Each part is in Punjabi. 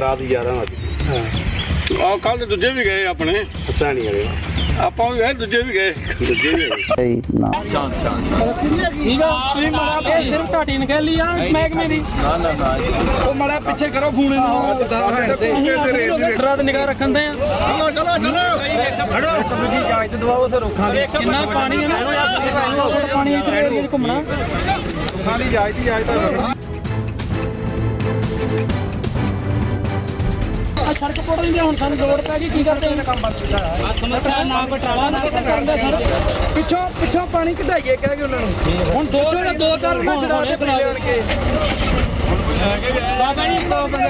ਰਾਤ 11 ਵਜੇ ਆ ਕੱਲ ਦੂਜੇ ਵੀ ਗਏ ਆਪਣੇ। ਹਸਾਨੀ ਵਾਲੇ। ਆਪਾਂ ਵੀ ਗਏ ਦੂਜੇ ਵੀ ਗਏ। ਦੂਜੇ ਵੀ ਹੈਗੇ। ਠੀਕ ਆ ਤੁਸੀਂ ਮਾੜਾ ਇਹ ਸਿਰਫ ਤੁਹਾਡੀ ਨਕਲੀ ਆ ਮਹਿਕਮੇ ਦੀ? ਨਾ ਨਾ ਨਾ। ਉਹ ਮਾੜਾ ਪਿੱਛੇ ਕਰੋ ਫੋਨ ਇਹਨੂੰ। ਰਾਤ ਨਿਗਾਹ ਰੱਖਣ ਦੇ ਆ। ਚਲੋ ਚਲੋ ਚਲੋ। ਦੂਜੀ ਇਜਾਜ਼ਤ ਦਵਾਓ ਤੇ ਰੋਕਾਂਗੇ ਕਿੰਨਾ ਪਾਣੀ ਹੈ ਨਾ। ਪਾਣੀ ਇੱਥੇ ਏਰੀਆ 'ਚ ਘੁੰਮਣਾ। ਖਾਲੀ ਇਜਾਜ਼ਤ ਹੀ ਇਜਾਜ਼ਤ ਆ ਸੜਕ ਪੜ ਰਹੀ ਹੁਣ ਸਾਨੂੰ ਲੋੜ ਪੈ ਗਈ ਕੀ ਕਰਦੇ ਉਹਨੇ ਕੰਮ ਬੰਦ ਕੀਤਾ ਆ ਸਮੱਸਿਆ ਨਾ ਘਟਾਲਾ ਨਾ ਕਿਤੇ ਕਰਦੇ ਸਰ? ਪਿੱਛੋਂ ਪਿੱਛੋਂ ਪਾਣੀ ਕਢਾਈਏ ਕਹਿ ਕੇ ਉਹਨਾਂ ਨੂੰ। ਹੁਣ ਦੋ ਦੇ ਦੋ ਚਾਰ ਉਹਨਾਂ ਛਡਾ ਕੇ ਪੀ ਲੈਣ ਕੇ ਬਾਬਾ ਜੀ ਦੋ ਬੰਦੇ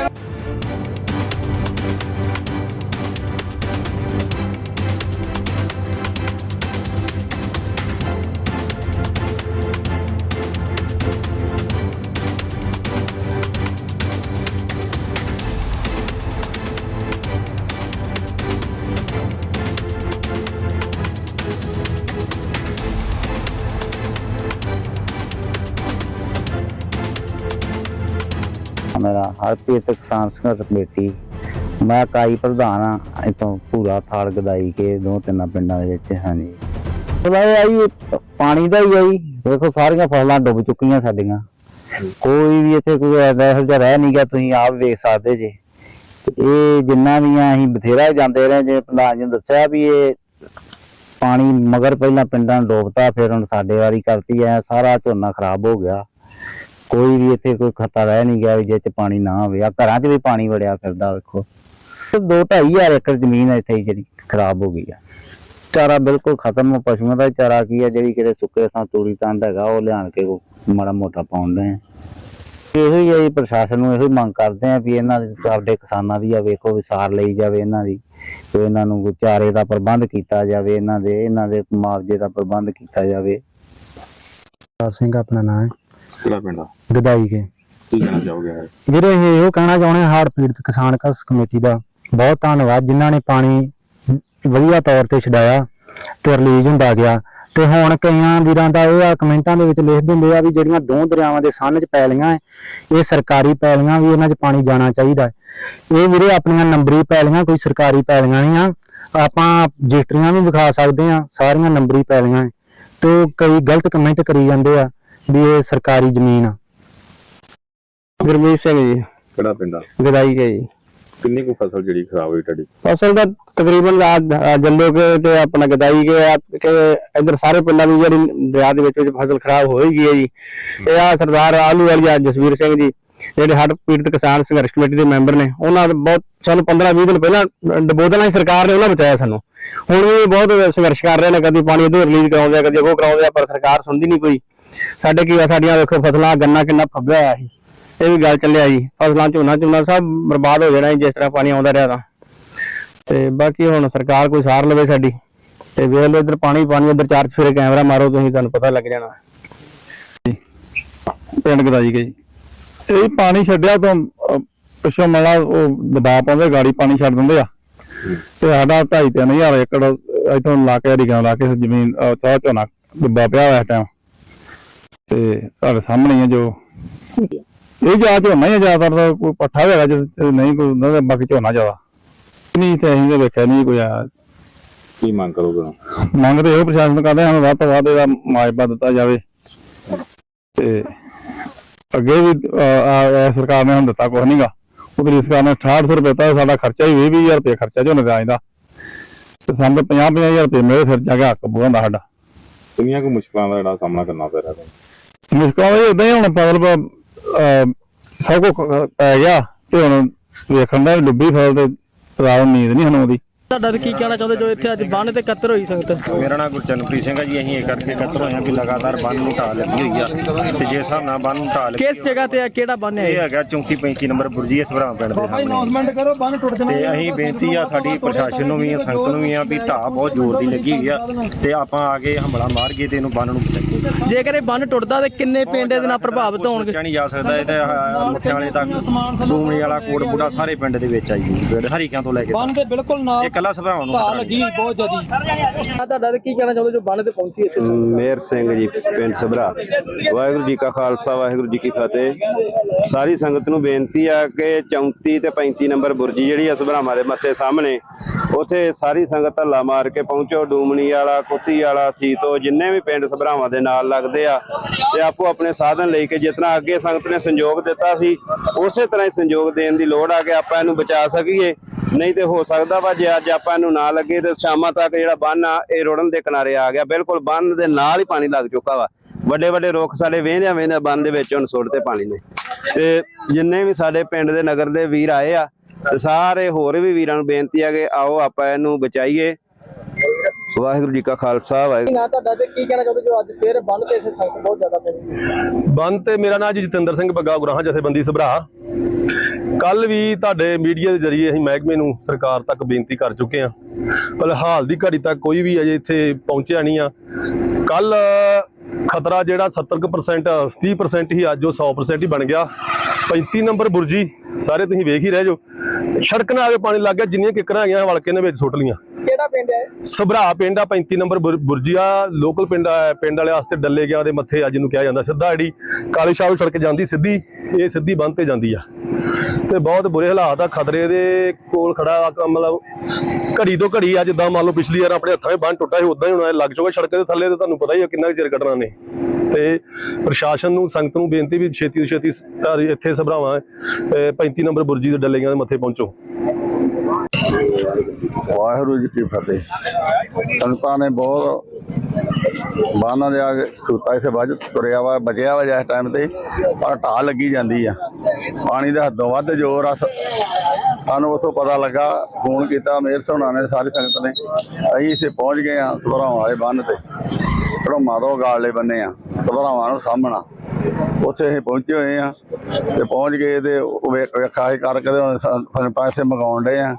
ਮੇਰਾ ਹਰਪ੍ਰੀਤ ਕਿਸਾਨ ਸੰਘਰਸ਼ ਕਮੇਟੀ। ਮੈਂ ਇਕਾਈ ਪ੍ਰਧਾਨ ਆ, ਇਥੋਂ ਪੂਰਾ ਥਾਲ ਗਦਾਈ ਕੇ ਦੋ ਤਿੰਨ ਪਿੰਡਾਂ ਦੇ ਵਿੱਚ, ਹਾਂਜੀ। ਉਹਦਾ ਆਈ, ਪਾਣੀ ਦਾ ਹੀ ਆਈ, ਦੇਖੋ ਸਾਰੀਆਂ ਫਸਲਾਂ ਡੁੱਬ ਚੁੱਕੀਆਂ ਸਾਡੀਆਂ। ਕੋਈ ਵੀ ਇੱਥੇ ਕੋਈ ਐਸਾ ਜਿਹਾ ਰਹਿ ਨਹੀਂ ਗਿਆ, ਤੁਸੀਂ ਆਪ ਵੇਖ ਸਕਦੇ ਜੇ। ਇਹ ਜਿੰਨਾ ਵੀ ਆ ਅਸੀਂ ਬਥੇਰਾ ਜਾਂਦੇ ਰਹੇ, ਜੇ ਪ੍ਰਧਾਨ ਜੀ ਨੇ ਦੱਸਿਆ ਵੀ ਇਹ ਪਾਣੀ ਮਗਰ ਪਹਿਲਾਂ ਪਿੰਡਾਂ ਨੂੰ ਡੋਬਤਾ, ਫਿਰ ਹੁਣ ਸਾਡੇ ਵਾਰੀ ਕਰਤੀ ਐ, ਸਾਰਾ ਝੋਨਾ ਖਰਾਬ ਹੋ ਗਿਆ। ਕੋਈ ਵੀ ਇੱਥੇ ਕੋਈ ਖਤਰਾ ਰਹਿ ਨਹੀਂ ਗਿਆ ਵੀ ਚ ਪਾਣੀ ਨਾ ਹੋਵੇ। ਆ ਘਰਾਂ 'ਚ ਵੀ ਪਾਣੀ ਵੜਿਆ ਫਿਰਦਾ, ਵੇਖੋ। ਤੇ ਦੋ ਢਾਈ ਹਜ਼ਾਰ ਏਕੜ ਜ਼ਮੀਨ ਇੱਥੇ ਜਿਹੜੀ ਖਰਾਬ ਹੋ ਗਈ ਆ। ਚਾਰਾ ਬਿਲਕੁਲ ਖਤਮ ਹੋ ਪਸ਼ੂਆਂ ਦਾ ਚਾਰਾ ਕੀ ਆ, ਜਿਹੜੀ ਕਿਤੇ ਸੁੱਕੇ ਥਾਂ ਤੂੜੀ ਤੰਦ ਹੈਗਾ, ਉਹ ਲਿਆਣ ਕੇ ਮਾੜਾ ਮੋਟਾ ਪਾਉਂਦੇ ਆ। ਇਹੋ ਹੀ ਆ ਪ੍ਰਸ਼ਾਸਨ ਨੂੰ ਇਹੋ ਹੀ ਮੰਗ ਕਰਦੇ ਆ ਵੀ ਇਹਨਾਂ ਦੇ, ਆਪਦੇ ਕਿਸਾਨਾਂ ਦੀ ਆ, ਵੇਖੋ ਵਿਸਾਰ ਲਈ ਜਾਵੇ ਇਹਨਾਂ ਦੀ, ਤੇ ਇਹਨਾਂ ਨੂੰ ਕੋਈ ਚਾਰੇ ਦਾ ਪ੍ਰਬੰਧ ਕੀਤਾ ਜਾਵੇ ਇਹਨਾਂ ਦੇ ਇਹਨਾਂ ਦੇ ਮੁਆਵਜ਼ੇ ਦਾ ਪ੍ਰਬੰਧ ਕੀਤਾ ਜਾਵੇ। ਸਿੰਘ ਆਪਣਾ ਨਾਮ ਹੈ। ਕਿਹੜਾ ਪਿੰਡ ਦਾ ਗਦਾਈ ਕੇ। ਕੀ ਕਹਿਣਾ ਚਾਹੋਗੇ ਵੀਰੇ ਇਹ ਇਹੋ ਕਹਿਣਾ ਚਾਹੁੰਦੇ ਹਾਂ ਹੜ੍ਹ ਪੀੜਤ ਕਿਸਾਨ ਕਸ ਕਮੇਟੀ ਦਾ। ਬਹੁਤ ਧੰਨਵਾਦ ਜਿਨ੍ਹਾਂ ਨੇ ਪਾਣੀ ਵਧੀਆ ਤੌਰ ਤੇ ਛਡਾਇਆ ਤੇ ਰਿਲੀਜ਼ ਹੁੰਦਾ ਗਿਆ। ਤੇ ਹੁਣ ਕਈਆਂ ਵੀਰਾਂ ਦਾ ਇਹ ਆ ਕਮੈਂਟਾਂ ਦੇ ਵਿੱਚ ਲਿਖ ਦਿੰਦੇ ਆ ਵੀ ਜਿਹੜੀਆਂ ਦੋ ਦਰਿਆਵਾਂ ਦੇ ਸੰਨ 'ਚ ਪੈਲੀਆਂ ਹੈ ਇਹ ਸਰਕਾਰੀ ਪੈਲੀਆਂ ਵੀ ਇਹਨਾਂ 'ਚ ਪਾਣੀ ਜਾਣਾ ਚਾਹੀਦਾ ਹੈ ਇਹ ਵੀਰੇ ਆਪਣੀਆਂ ਨੰਬਰੀ ਪੈਲੀਆਂ ਕੋਈ ਸਰਕਾਰੀ ਪੈਲੀਆਂ ਨਹੀਂ ਆ। ਆਪਾਂ ਰਜਿਸਟਰੀਆਂ ਵੀ ਵਿਖਾ ਸਕਦੇ ਆ ਸਾਰੀਆਂ ਨੰਬਰੀ ਪੈਲੀਆਂ ਹੈ ਤੇ ਕਈ ਗਲਤ ਕਮੈਂਟ ਕਰੀ ਜਾਂਦੇ ਆ। ਵੀ ਇਹ ਸਰਕਾਰੀ ਜ਼ਮੀਨ ਆ। ਗੁਰਮੀਤ ਸਿੰਘ ਜੀ ਕਿਹੜਾ ਪਿੰਡ ਗਦਾਈ ਕੇ ਜੀ। ਕਿੰਨੀ ਕੁ ਫਸਲ ਜਿਹੜੀ ਖਰਾਬ ਹੋਈ ਤੁਹਾਡੀ? ਫਸਲ ਦਾ ਤਕਰੀਬਨ ਆ ਜੱਲੋ ਕੇ ਤੇ ਆਪਣਾ ਗਦਾਈ ਕੇ ਆ ਕਿ ਇਧਰ ਸਾਰੇ ਪਿੰਡਾਂ ਦੀ ਜਿਹੜੀ ਦਰਿਆ ਦੇ ਵਿੱਚ ਵਿੱਚ ਫਸਲ ਖਰਾਬ ਹੋ ਹੀ ਗਈ ਹੈ ਜੀ। ਇਹ ਆ ਸਰਦਾਰ ਆਲੂ ਵਾਲੀ ਆ ਜਸਵੀਰ ਸਿੰਘ ਜੀ। ਜਿਹੜੇ ਹੜ੍ਹ ਪੀੜਤ ਕਿਸਾਨ ਸੰਘਰਸ਼ ਕਮੇਟੀ ਦੇ ਮੈਂਬਰ ਨੇ, ਉਹਨਾਂ ਨੇ ਬਹੁਤ ਸਾਨੂੰ 15 20 ਦਿਨ ਪਹਿਲਾਂ ਡਬੋਦਲਾਂ ਦੀ ਸਰਕਾਰ ਨੇ ਉਹਨਾਂ ਬਚਾਇਆ ਸਾਨੂੰ। ਹੁਣ ਵੀ ਬਹੁਤ ਸੰਘਰਸ਼ ਕਰ ਰਹੇ ਨੇ, ਕਦੀ ਪਾਣੀ ਇਧਰ ਰਿਲੀਜ਼ ਕਰਾਉਂਦੇ ਆ, ਕਦੀ ਉਹ ਕਰਾਉਂਦੇ ਆ, ਪਰ ਸਰਕਾਰ ਸੁਣਦੀ ਨਹੀਂ ਕੋਈ। ਸਾਡੇ ਕੀ ਸਾਡੀਆਂ ਵੇਖੋ ਫਸਲਾਂ ਗੰਨਾ ਕਿੰਨਾ ਫੱਬਿਆ ਹੋਇਆ ਸੀ। ਇਹ ਵੀ ਗੱਲ ਚੱਲਿਆ ਜੀ, ਫਸਲਾਂ ਝੋਨਾ ਝੋਨਾ ਸਭ ਬਰਬਾਦ ਹੋ ਜਾਣਾ ਜਿਸ ਤਰ੍ਹਾਂ ਪਾਣੀ ਆਉਂਦਾ ਰਿਹਾ ਤਾਂ। ਤੇ ਬਾਕੀ ਹੁਣ ਸਰਕਾਰ ਕੋਈ ਸਾਰ ਲਵੇ ਸਾਡੀ, ਤੇ ਵੇਖ ਲਓ ਇੱਧਰ ਪਾਣੀ ਪਾਣੀ ਉੱਧਰ ਚਾਰ ਫੇਰੇ ਕੈਮਰਾ ਮਾਰੋ, ਤੁਸੀਂ ਤੁਹਾਨੂੰ ਪਤਾ ਲੱਗ ਜਾਣਾ। ਪਿੰਡ ਗਦਾਈ ਕੇ ਜੀ। ਇਹ ਪਾਣੀ ਛੱਡਿਆ ਤੋਂ ਪਿੱਛੋਂ ਮਲਾ ਉਹ ਦਬਾਅ ਪਾਉਂਦੇ ਗਾੜੀ ਪਾਣੀ ਛੱਡ ਦਿੰਦੇ ਆ। ਤੇ ਸਾਡਾ ਢਾਈ ਤਿੰਨ ਹਜ਼ਾਰ ਏਕੜ ਇਥੋਂ ਲਾ ਕੇ ਡਿਗਾਂ ਲਾ ਕੇ ਜ਼ਮੀਨ ਚਾਹ ਝੋਨਾ ਡੁੱਬਾ ਪਿਆ ਹੋਇਆ ਇਸ ਟਾਈਮ ਤੇ ਤੁਹਾਡੇ ਸਾਹਮਣੇ ਆ ਜੋ। ਇਹ ਜਾ ਝੋਨਾ ਹੀ ਤਾਂ ਕੋਈ ਪੱਠਾ ਹੈਗਾ ਜੇ ਨਹੀਂ ਕੋਈ ਉਹਨਾਂ ਦਾ ਬਾਕੀ ਝੋਨਾ ਜ਼ਿਆਦਾ। ਨਹੀਂ ਤੇ ਅਸੀਂ ਤਾਂ ਵੇਖਿਆ ਨਹੀਂ ਕੋਈ ਕੀ ਮੰਗ ਕਰੋਗੇ? ਮੰਗ ਤੇ ਇਹੋ ਪ੍ਰਸ਼ਾਸਨ ਕਰਦੇ ਹਾਂ ਵੱਧ ਤੋਂ ਵੱਧ ਇਹਦਾ ਮੁਆਵਜ਼ਾ ਦਿੱਤਾ ਜਾਵੇ। ਤੇ ਅੱਗੇ ਵੀ ਸਰਕਾਰ ਨੇ ਹੁਣ ਦਿੱਤਾ ਕੁਛ ਨਹੀਂਗਾ ਉਧਰ ਸਰਕਾਰ ਨੇ 6800 ਰੁਪਏ ਤਾਂ ਸਾਡਾ ਖਰਚਾ ਹੀ 20 20000 ਰੁਪਏ ਖਰਚਾ ਝੋਨੇ ਦਾ ਆਇਂਦਾ। ਤੇ ਸਾਨੂੰ 50 50000 ਰੁਪਏ ਮੇਰੇ ਫਿਰ ਜਾ ਕੇ ਹੱਕ ਬੁਆਂਦਾ ਸਾਡਾ। ਕਿੰਨੀਆਂ ਕੁ ਮੁਸ਼ਕਲਾਂ ਦਾ ਜਿਹੜਾ ਸਾਹਮਣਾ ਕਰਨਾ ਪੈ ਰਿਹਾ ਤੁਹਾਨੂੰ? ਮੁਸ਼ਕਲਾਂ ਇਹ ਇਦਾਂ ਹੀ ਹੁਣ ਅਹ, ਸਭ ਕੁਝ ਪੈ ਗਿਆ ਤੇ ਹੁਣ ਵੇਖਣ ਦਾ ਡੁੱਬੀ ਫਸਲ ਤੇ ਰਾਤ ਨੀਂਦ ਨਹੀਂ ਸਾਨੂੰ ਆਉਂਦੀ ਤੁਹਾਡਾ ਕੀ ਕਹਿਣਾ ਚਾਹੁੰਦੇ ਜੋ ਇੱਥੇ ਅੱਜ ਬੰਨ ਤੇ ਇਕੱਤਰ ਹੋਈ ਸੰਗਤ? ਮੇਰਾ ਨਾਮ ਗੁਰਚਰਨਪ੍ਰੀਤ ਸਿੰਘ ਹੈ ਜੀ ਅਸੀਂ ਇਹ ਕਰਕੇ ਇਕੱਤਰ ਹੋਏ ਹਾਂ ਵੀ ਲਗਾਤਾਰ ਬੰਨ ਨੂੰ ਢਾਹ ਲੱਗੀ ਹੋਈ ਆ। ਤੇ ਜੇ ਹਿਸਾਬ ਨਾਲ ਬੰਨ ਨੂੰ ਢਾਹ ਲੱਗੀ ਕਿਸ ਜਗ੍ਹਾ ਤੇ ਆ ਕਿਹੜਾ ਬੰਨ ਹੈ ਇਹ? ਹੈਗਾ 34 35 ਨੰਬਰ ਬੁਰਜੀ ਸਭਰਾ ਪਿੰਡ ਦੇ ਸਾਹਮਣੇ। ਅਨਾਉਂਸਮੈਂਟ ਕਰੋ ਬੰਨ ਟੁੱਟ ਜਾਣਾ ਤੇ ਅਸੀਂ ਬੇਨਤੀ ਆ ਸਾਡੀ ਪ੍ਰਸ਼ਾਸਨ ਨੂੰ ਵੀ ਸੰਗਤ ਨੂੰ ਵੀ ਆ ਵੀ ਢਾਹ ਬਹੁਤ ਜ਼ੋਰ ਦੀ ਲੱਗੀ ਹੋਈ ਆ। ਤੇ ਆਪਾਂ ਆ ਕੇ ਹਮਲਾ ਮਾਰ ਕੇ ਤੇ ਇਹਨੂੰ ਬੰਨ ਨੂੰ ਜੇਕਰ ਇਹ ਬੰਨ ਟੁੱਟਦਾ ਤੇ ਕਿੰਨੇ ਪਿੰਡ ਇਹਦੇ ਨਾਲ ਪ੍ਰਭਾਵਿਤ ਹੋਣਗੇ? ਸੋਚਿਆ ਨਹੀਂ ਜਾ ਸਕਦਾ ਇਹ ਤੇ ਆਹ ਮੁੱਠਿਆਂ ਵਾਲੇ ਤੱਕ ਡੂਮਣੀ ਵਾਲਾ ਕੋਟ ਬੁੱਢਾ ਸਾਰੇ ਪਿੰਡ ਦੇ ਵਿੱਚ ਆਈ ਜੀ। ਹਰੀਕਿਆਂ ਤੋਂ ਲੈ ਕੇ ਬੰਨ ਤੇ ਬਿਲਕੁਲ ਨਾਲ ਕੱਲਾ ਸਭਰਾਵਾਂ ਨੂੰ ਖਤਰਾ ਲੱਗੀ ਬਹੁਤ ਜ਼ਿਆਦੀ। ਆ ਤੁਹਾਡਾ ਕੀ ਕਹਿਣਾ ਚਾਹੁੰਦੇ ਜੋ ਬੰਨ ਤੇ ਪਹੁੰਚੀ ਇੱਥੇ ਮੇਰ ਸਿੰਘ ਜੀ ਪਿੰਡ ਸਭਰਾ। ਵਾਹਿਗੁਰੂ ਜੀ ਕਾ ਖਾਲਸਾ ਵਾਹਿਗੁਰੂ ਜੀ ਕੀ ਫਤਿਹ। ਸਾਰੀ ਸੰਗਤ ਨੂੰ ਬੇਨਤੀ ਆ ਕਿ 34 ਤੇ 35 ਨੰਬਰ ਬੁਰਜੀ ਜਿਹੜੀ ਆ ਸਭਰਾਵਾਂ ਦੇ ਮੱਥੇ ਸਾਹਮਣੇ ਉਥੇ ਸਾਰੀ ਸੰਗਤ ਹੱਲਾ ਮਾਰ ਕੇ ਪਹੁੰਚੋ। ਡੂਮਣੀ ਵਾਲਾ ਕੁੱਤੀ ਵਾਲਾ ਸੀਤੋ ਜਿੰਨੇ ਵੀ ਪਿੰਡ ਸਭਰਾਵਾਂ ਦੇ ਨਾਲ ਲੱਗਦੇ ਆ ਤੇ ਆਪੋ ਆਪਣੇ ਸਾਧਨ ਲਈ ਕੇ ਜਿਤਨਾ ਅੱਗੇ ਸੰਗਤ ਨੇ ਸੰਯੋਗ ਦਿੱਤਾ ਸੀ ਉਸੇ ਤਰ੍ਹਾਂ ਹੀ ਸੰਯੋਗ ਦੇਣ ਦੀ ਲੋੜ ਆ ਕਿ ਆਪਾਂ ਇਹਨੂੰ ਬਚਾ ਸਕੀਏ। ਨਹੀਂ ਤੇ ਹੋ ਸਕਦਾ ਵਾ ਜੇ ਅੱਜ ਆਪਾਂ ਇਹਨੂੰ ਨਾ ਲੱਗੇ ਤੇ ਸ਼ਾਮਾਂ ਤੱਕ ਜਿਹੜਾ ਬੰਨ ਆ ਇਹ ਰੁੜਨ ਦੇ ਕਿਨਾਰੇ ਆ ਗਿਆ। ਬਿਲਕੁਲ ਬੰਨ ਦੇ ਨਾਲ ਹੀ ਪਾਣੀ ਲੱਗ ਚੁੱਕਾ ਵਾ। ਵੱਡੇ ਵੱਡੇ ਰੁੱਖ ਸਾਡੇ ਵੇਂਦਿਆਂ ਵੇਂਦਿਆਂ ਬੰਨ ਦੇ ਵਿੱਚ ਹੁਣ ਸੁੱਟਦੇ ਪਾਣੀ ਨੇ। ਤੇ ਜਿੰਨੇ ਵੀ ਸਾਡੇ ਪਿੰਡ ਦੇ ਨਗਰ ਦੇ ਵੀਰ ਆਏ ਆ ਤੇ ਸਾਰੇ ਹੋਰ ਵੀ ਵੀਰਾਂ ਨੂੰ ਬੇਨਤੀ ਆ ਕਿ ਆਓ ਆਪਾਂ ਇਹਨੂੰ ਬਚਾਈਏ। ਵਾਹਿਗੁਰੂ ਜੀ ਕਾ ਖਾਲਸਾ ਵਾਹਿਗੁਰੂ ਨਾ ਤੁਹਾਡਾ ਤੇ ਕੀ ਕਹਿਣਾ ਚਾਹੁੰਦੇ ਜੋ ਅੱਜ ਫੇਰ ਬੰਨ ਤੇ ਇੱਥੇ ਸੰਗਤ ਬਹੁਤ ਜ਼ਿਆਦਾ ਪਈ ਬੰਦ ਤੇ ਮੇਰਾ ਨਾਮ ਜੀ ਜਤਿੰਦਰ ਸਿੰਘ ਬੱਗਾ ਗੁਰਾਹਾਂ ਜਥੇਬੰਦੀ ਸਭਰਾ। ਕੱਲ ਵੀ ਤੁਹਾਡੇ ਮੀਡੀਆ ਦੇ ਜ਼ਰੀਏ ਅਸੀਂ ਮਹਿਕਮੇ ਨੂੰ ਸਰਕਾਰ ਤੱਕ ਬੇਨਤੀ ਕਰ ਚੁੱਕੇ ਹਾਂ। ਪਰ ਹਾਲ ਦੀ ਘੜੀ ਤੱਕ ਕੋਈ ਵੀ ਅਜੇ ਇੱਥੇ ਪਹੁੰਚਿਆ ਨਹੀਂ ਆ। ਕੱਲ ਖਤਰਾ ਜਿਹੜਾ 70% 30% ਹੀ ਅੱਜ ਉਹ 100% ਹੀ ਬਣ ਗਿਆ। 35 ਨੰਬਰ ਬੁਰਜੀ, ਸਾਰੇ ਤੁਸੀਂ ਵੇਖ ਹੀ ਰਹੇ ਜੋ। ਸੜਕ ਨਾਲ ਆਗੇ ਪਾਣੀ ਲੱਗ ਗਿਆ ਜਿੰਨੀਆਂ ਕਿਕਰਾਂ ਹੈਗੀਆਂ ਹਲਕੇ ਨੇ ਵਿੱਚ ਸੁੱਟ ਲੀਆਂ ਕਿਹੜਾ ਪਿੰਡ ਹੈ? ਸਭਰਾ ਪਿੰਡ ਆ 35 ਨੰਬਰ ਬੁਰ- ਬੁਰਜੀਆ ਲੋਕਲ ਪਿੰਡ ਆ ਪਿੰਡ ਵਾਲੇ ਵਾਸਤੇ ਡੱਲੇ ਗਿਆ ਦੇ ਮੱਥੇ ਅੱਜ ਨੂੰ ਕਿਹਾ ਜਾਂਦਾ ਸਿੱਧਾ ਜਿਹੜੀ ਕਾਲੀ ਸ਼ਾਹ ਸੜਕ ਜਾਂਦੀ ਸਿੱਧੀ ਇਹ ਸਿੱਧੀ ਬੰਦ ਤੇ ਜਾਂਦੀ ਆ। ਤੇ ਬਹੁਤ ਬੁਰੇ ਹਾਲਾਤ ਆ ਖਤਰੇ ਦੇ ਕੋਲ ਖੜਾ ਮਤਲਬ ਘੜੀ ਤੋਂ ਘੜੀ ਆ ਜਿੱਦਾਂ ਮੰਨ ਲਓ ਪਿਛਲੀ ਵਾਰ ਆਪਣੇ ਹੱਥਾਂ 'ਚ ਬੰਨ ਟੁੱਟਾ ਸੀ ਉਦਾਂ ਹੀ ਹੁਣ ਲੱਗ ਚੁੱਕਾ ਸੜਕ ਦੇ ਥੱਲੇ ਤੇ ਤੁਹਾਨੂੰ ਪਤਾ ਹੀ ਆ ਕਿੰਨਾ ਚਿਰ ਕੱਢਣਾ ਨੇ। ਤੇ ਪ੍ਰਸ਼ਾਸਨ ਨੂੰ, ਸੰਗਤ ਨੂੰ ਬੇਨਤੀ ਵੀ ਛੇਤੀ ਤੋਂ ਛੇਤੀ ਇੱਥੇ ਸਭਰਾਵਾਂ ਅਹ 35 ਨੰਬਰ ਬੁਰਜੀ ਦੇ ਡੱਲੇਆਂ ਦੇ ਮੱਥੇ ਪਹੁੰਚੋ। ਵਾਹਿਗੁਰੂ ਜੀ ਕੀ ਫਤਿਹ। ਸੰਗਤਾਂ ਨੇ ਬਹੁਤ ਬਾਨਾਂ ਦੇ ਆ ਕੇ ਸੂਤਾ ਇਥੇ ਵੱਜ ਤੁਰਿਆ ਵਾ, ਬਚਿਆ ਵਾ ਜਿਸ ਟਾਈਮ ਤੇ, ਪਰ ਢਾਹ ਲੱਗੀ ਜਾਂਦੀ ਆ। ਪਾਣੀ ਦਾ ਹੱਦੋਂ ਵੱਧ ਜ਼ੋਰ ਆ ਸਾਨੂੰ ਉਥੋਂ ਪਤਾ ਲੱਗਾ, ਫੋਨ ਕੀਤਾ ਮੇਰ ਸੋਨਾ ਨੇ, ਸਾਰੀ ਸੰਗਤ ਨੇ। ਅਸੀਂ ਇਸੇ ਪਹੁੰਚ ਗਏ ਆ ਸਭਰਾਵਾਂ ਵਾਲੇ ਬੰਨ ਤੇ। ਧਰਮਾ ਤੋਂ ਗਾਲੇ ਬੰਨੇ ਆ ਸਭਰਾਵਾਂ ਨੂੰ ਸਾਹਮਣਾ। ਉੱਥੇ ਅਸੀਂ ਪਹੁੰਚੇ ਹੋਏ ਆ, ਤੇ ਪਹੁੰਚ ਗਏ ਤੇ ਉਹ ਵੇਖਾ ਹੀ ਕਰਕੇ ਤੇ ਪੈਸੇ ਸੰ- ਮੰਗਾਉਣ ਡਏ ਆ।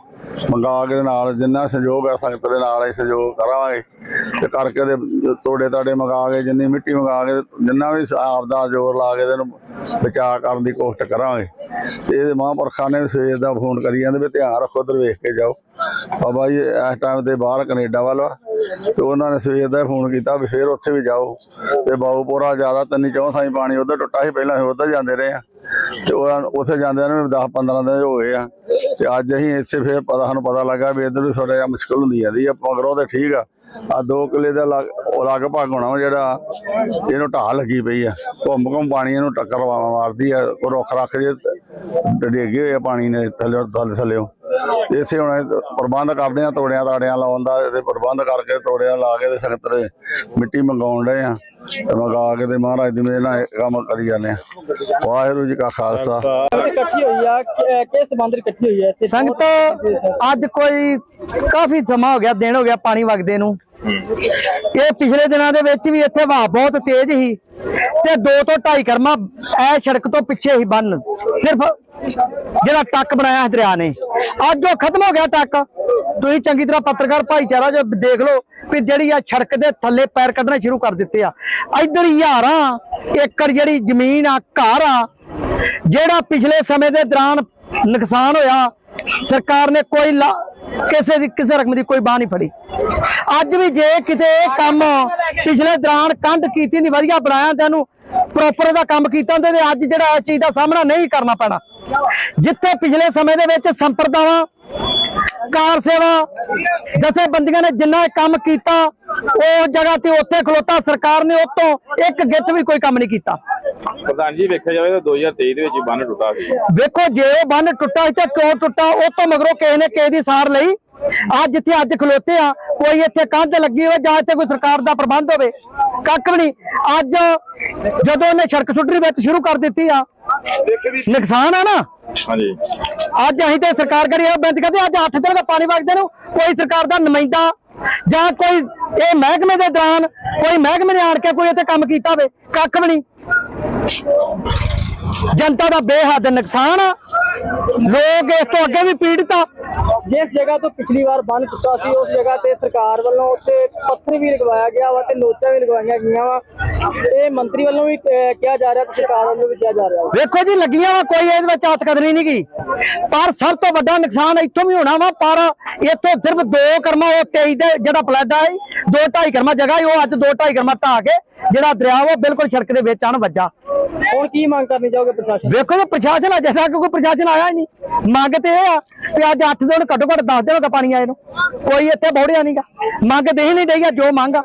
ਮੰਗਾ ਕੇ ਨਾਲ ਜਿੰਨਾ ਸਹਿਯੋਗ ਆ, ਸੰਗਤ ਦੇ ਨਾਲ ਅਸੀਂ ਸਹਿਯੋਗ ਕਰਾਂਗੇ। ਤੇ ਕਰਕੇ ਤੇ ਤੋੜੇ ਤਾੜੇ ਮੰਗਾ ਕੇ, ਜਿੰਨੀ ਮਿੱਟੀ ਮੰਗਾ ਕੇ, ਜਿੰਨਾ ਵੀ ਆਪ ਦਾ ਜ਼ੋਰ ਲਾ ਕੇ ਇਹਨੂੰ ਬਚਾਅ ਕਰਨ ਦੀ ਕੋਸ਼ਿਸ਼ ਕਰਾਂਗੇ। ਤੇ ਇਹਦੇ ਮਹਾਂਪੁਰਖਾਂ ਨੇ ਵੀ ਸਵੇਰ ਦਾ ਫੋਨ ਕਰੀ ਜਾਂਦੇ ਵੀ ਧਿਆਨ ਰੱਖੋ, ਉਧਰ ਵੇਖ ਕੇ ਜਾਓ। ਬਾਬਾ ਜੀ, ਇਸ ਟਾਈਮ ਤੇ ਬਾਹਰ ਕੈਨੇਡਾ ਵੱਲ ਵਾ। ਤੇ ਉਹਨਾਂ ਨੇ ਸਵੇਰ ਦਾ ਫੋਨ ਕੀਤਾ ਵੀ ਫੇਰ ਉੱਥੇ ਵੀ ਜਾਓ। ਤੇ ਬਾਊਪੁਰਾ ਜ਼ਿਆਦਾ ਤਿੰਨੀ ਚੌਂ ਸਾਈ ਪਾਣੀ, ਉਧਰ ਟੁੱਟਾ ਸੀ ਪਹਿਲਾਂ ਅਸੀਂ ਉਧਰ ਜਾਂਦੇ ਰਹੇ ਆ। ਤੇ ਉਹਨਾਂ ਉੱਥੇ ਜਾਂਦਿਆਂ ਨੂੰ 10 15 ਦਿਨ ਹੋ ਗਏ ਆ। ਤੇ ਅੱਜ ਅਸੀਂ ਇੱਥੇ ਫੇਰ ਪਤਾ, ਸਾਨੂੰ ਪਤਾ ਲੱਗਾ ਵੀ ਇੱਧਰ ਵੀ ਥੋੜਾ ਜਿਹਾ ਮੁਸ਼ਕਲ ਹੁੰਦੀ ਜਾਂਦੀ ਆ, ਮਗਰੋਂ ਤੇ ਠੀਕ ਆ। ਆ ਦੋ ਕਿਲੇ ਦਾ ਲਗਭਗ ਹੋਣਾ ਜਿਹੜਾ ਇਹਨੂੰ ਢਾਹ ਲੱਗੀ ਪਈ ਆ। ਘੁੰਮ ਘੁੰਮ ਪਾਣੀ ਇਹਨੂੰ ਟੱਕਰ ਮਾਰਦੀ ਆ ਰੁੱਖ ਰੱਖ ਜੇ ਡੇਗੇ ਹੋਏ ਪਾਣੀ ਨੇ ਥੱਲੇ ਥੱਲੇ ਥੱਲੇੋਂ ਤੇ ਹੁਣ ਪ੍ਰਬੰਧ ਕਰਦੇ ਆ, ਤੋੜਿਆਂ ਤਾੜਿਆਂ ਲਾਉਣ ਦਾ ਤੇ ਪ੍ਰਬੰਧ ਕਰਕੇ ਤੋੜਿਆਂ ਲਾ ਕੇ ਤੇ ਸਖਤ ਮਿੱਟੀ ਮੰਗਾਉਣ ਡਏ ਆ। ਤੇ ਕੇ ਤੇ ਮਹਾਰਾਜ ਦੀ ਮਿਹਰ ਨਾਲ ਕੰਮ ਕਰੀ ਜਾਂਦੇ ਆ। ਵਾਹਿਗੁਰੂ ਜੀ ਕਾ ਖਾਲਸਾ। ਇਕੱਠੀ ਹੋਈ ਆ ਕਿਸ ਸੰਬੰਧ ਇਕੱਠੀ ਹੋਈ ਹੈ ਸੰਗਤ, ਅੱਜ ਕੋਈ ਕਾਫੀ ਸਮਾਂ ਹੋ ਗਿਆ ਦਿਨ ਹੋ ਗਿਆ ਪਾਣੀ ਵਗਦੇ ਨੂੰ। ਇਹ ਪਿਛਲੇ ਦਿਨਾਂ ਦੇ ਵਿੱਚ ਵੀ ਇੱਥੇ ਹਵਾ ਬਹੁਤ ਤੇਜ਼ ਸੀ ਤੇ ਦੋ ਤੋਂ ਢਾਈ ਕਰਮਾ ਇਹ ਸੜਕ ਤੋਂ ਪਿੱਛੇ ਹੀ ਬੰਨ। ਸਿਰਫ ਜਿਹੜਾ ਟੱਕ ਬਣਾਇਆ ਦਰਿਆ ਨੇ। ਅੱਜ ਉਹ ਖਤਮ ਹੋ ਗਿਆ ਟੱਕ। ਤੁਸੀਂ ਚੰਗੀ ਤਰ੍ਹਾਂ ਪੱਤਰਕਾਰ ਭਾਈਚਾਰਾ ਜੋ ਦੇਖ ਲਓ ਵੀ ਜਿਹੜੀ ਆ ਸੜਕ ਦੇ ਥੱਲੇ ਪੈਰ ਕੱਢਣੇ ਸ਼ੁਰੂ ਕਰ ਦਿੱਤੇ ਆ। ਇੱਧਰ ਹਜ਼ਾਰਾਂ ਏਕੜ ਜਿਹੜੀ ਜ਼ਮੀਨ ਆ ਘਰ ਆ ਜਿਹੜਾ ਪਿਛਲੇ ਸਮੇਂ ਦੇ ਦੌਰਾਨ ਨੁਕਸਾਨ ਹੋਇਆ ਸਰਕਾਰ ਨੇ ਕੋਈ ਲਾ- ਕਿਸੇ ਦੀ ਕਿਸੇ ਰਕਮ ਦੀ ਕੋਈ ਬਾਹ ਨਹੀਂ ਫੜੀ। ਅੱਜ ਵੀ ਜੇ ਕਿਤੇ ਇਹ ਕੰਮ ਪਿਛਲੇ ਦੌਰਾਨ ਕੰਧ ਕੀਤੀ ਨਹੀਂ, ਵਧੀਆ ਬਣਾਇਆ ਤੇ ਇਹਨੂੰ ਪ੍ਰੋਪਰ ਦਾ ਕੰਮ ਕੀਤਾ ਤੇ ਅੱਜ ਜਿਹੜਾ ਇਸ ਚੀਜ਼ ਦਾ ਸਾਹਮਣਾ ਨਹੀਂ ਕਰਨਾ ਪੈਣਾ। ਜਿੱਥੇ ਪਿਛਲੇ ਸਮੇਂ ਦੇ ਵਿੱਚ ਸੰਪਰਦਾਵਾਂ, ਕਾਰ ਸੇਵਾ, ਜਥੇਬੰਦੀਆਂ ਨੇ ਜਿੰਨਾ ਕੰਮ ਕੀਤਾ, ਉਹ ਜਗ੍ਹਾ ਤੇ ਉੱਥੇ ਖਲੋਤਾ, ਸਰਕਾਰ ਨੇ ਉਤੋਂ ਇੱਕ ਗਿੱਤ ਵੀ ਕੋਈ ਕੰਮ ਨਹੀਂ ਕੀਤਾ। ਪ੍ਰਧਾਨ ਜੀ ਵੇਖਿਆ ਜਾਵੇ ਤਾਂ 2023 ਦੇ ਵਿੱਚ ਬੰਨ ਟੁੱਟਾ ਸੀ। ਵੇਖੋ ਜੇ ਉਹ ਬੰਨ ਟੁੱਟਾ ਸੀ ਤਾਂ ਕਿਉਂ ਟੁੱਟਾ? ਉਹ ਤੋਂ ਮਗਰੋਂ ਕਿਸੇ ਨੇ ਕਿਸੇ ਦੀ ਸਾਰ ਲਈ। ਅੱਜ ਜਿੱਥੇ ਅੱਜ ਖਲੋਤੇ ਆ ਕੋਈ ਇੱਥੇ ਕੰਧ ਲੱਗੀ ਹੋਵੇ ਜਾਂ ਇੱਥੇ ਕੋਈ ਸਰਕਾਰ ਦਾ ਪ੍ਰਬੰਧ ਹੋਵੇ ਕੱਖ ਵੀ ਨਹੀਂ। ਅੱਜ ਜਦੋਂ ਉਹਨੇ ਸੜਕ ਸੁੱਟਣੀ ਵਿੱਚ ਸ਼ੁਰੂ ਕਰ ਦਿੱਤੀ ਆ ਨੁਕਸਾਨ ਆ ਨਾ? ਹਾਂਜੀ। ਅੱਜ ਅਸੀਂ ਤੇ ਸਰਕਾਰ ਕਰੀ ਇਹ ਬੇਨਤੀ ਕਰਦੇ ਅੱਜ 8 ਦਿਨ ਦਾ ਪਾਣੀ ਵਗਦੇ ਨੂੰ ਕੋਈ ਸਰਕਾਰ ਦਾ ਨੁਮਾਇੰਦਾ ਜਾਂ ਕੋਈ ਇਹ ਮਹਿਕਮੇ ਦੇ ਦੌਰਾਨ ਕੋਈ ਮਹਿਕਮੇ ਨੇ ਆਣ ਕੇ ਕੋਈ ਇੱਥੇ ਕੰਮ ਕੀਤਾ ਹੋਵੇ ਕੱਖ ਵੀ ਨਹੀਂ। ਜਨਤਾ ਦਾ ਬੇਹੱਦ ਨੁਕਸਾਨ ਆ। ਲੋਕ ਇਸ ਤੋਂ ਅੱਗੇ ਵੀ ਪੀੜਤ ਆ। ਜਿਸ ਜਗ੍ਹਾ ਤੋਂ ਪਿਛਲੀ ਵਾਰ ਬੰਨ ਟੁੱਟਾ ਸੀ ਉਸ ਜਗ੍ਹਾ ਤੇ ਸਰਕਾਰ ਵੱਲੋਂ ਉੱਤੇ ਪੱਥਰ ਵੀ ਲਗਵਾਇਆ ਗਿਆ ਵਾ ਤੇ ਨੋਚਾਂ ਵੀ ਲਗਵਾਈਆਂ ਗਈਆਂ ਵਾ। ਇਹ ਮੰਤਰੀ ਵੱਲੋਂ ਵੀ ਕਿਹਾ ਜਾ ਰਿਹਾ ਤੇ ਸਰਕਾਰ ਵੱਲੋਂ ਵੀ ਕਿਹਾ ਜਾ ਰਿਹਾ ਵੇਖੋ ਜੀ ਲੱਗੀਆਂ ਵਾ ਕੋਈ ਇਹਦੇ ਵਿੱਚ ਹੱਥ ਕਦਰੀ ਨਹੀਂ ਗਈ। ਪਰ ਸਭ ਤੋਂ ਵੱਡਾ ਨੁਕਸਾਨ ਇੱਥੋਂ ਵੀ ਹੋਣਾ ਵਾ ਪਰ ਇੱਥੋਂ ਸਿਰਫ ਦੋ ਕਰਮਾ ਉਹ 23 ਦੇ ਜਿਹੜਾ ਫਲੱਡ ਆਈ ਦੋ ਢਾਈ ਕਰਮਾ ਜਗ੍ਹਾ ਸੀ, ਉਹ ਅੱਜ ਦੋ ਢਾਈ ਕਰਮਾ ਢਾਹ ਕੇ ਜਿਹੜਾ ਦਰਿਆ ਵਾ ਉਹ ਬਿਲਕੁਲ ਸੜਕ ਦੇ ਵਿੱਚ ਆਣ ਵੱਜਾ। ਹੁਣ ਕੀ ਮੰਗ ਕਰਨੀ ਚਾਹੋਗੇ ਪ੍ਰਸ਼ਾਸਨ ਵੇਖੋ ਪ੍ਰਸ਼ਾਸਨ ਅਜੇ ਤੱਕ ਕੋਈ ਪ੍ਰਸ਼ਾਸਨ ਆਇਆ ਹੀ ਨਹੀਂ। ਮੰਗ ਤੇ ਇਹ ਆ ਕਿ ਅੱਜ 8 ਦਿਨ ਘੱਟੋ ਘੱਟ 10 ਦਿਨ ਹੋ ਗਏ ਪਾਣੀ ਆਏ ਨੂੰ। ਕੋਈ ਇੱਥੇ ਬੋੜਿਆ ਨਹੀਂਗਾ ਮੰਗ ਦੇ ਹੀ ਨਹੀਂ ਡਈਆ ਜੋ ਮੰਗ ਆ।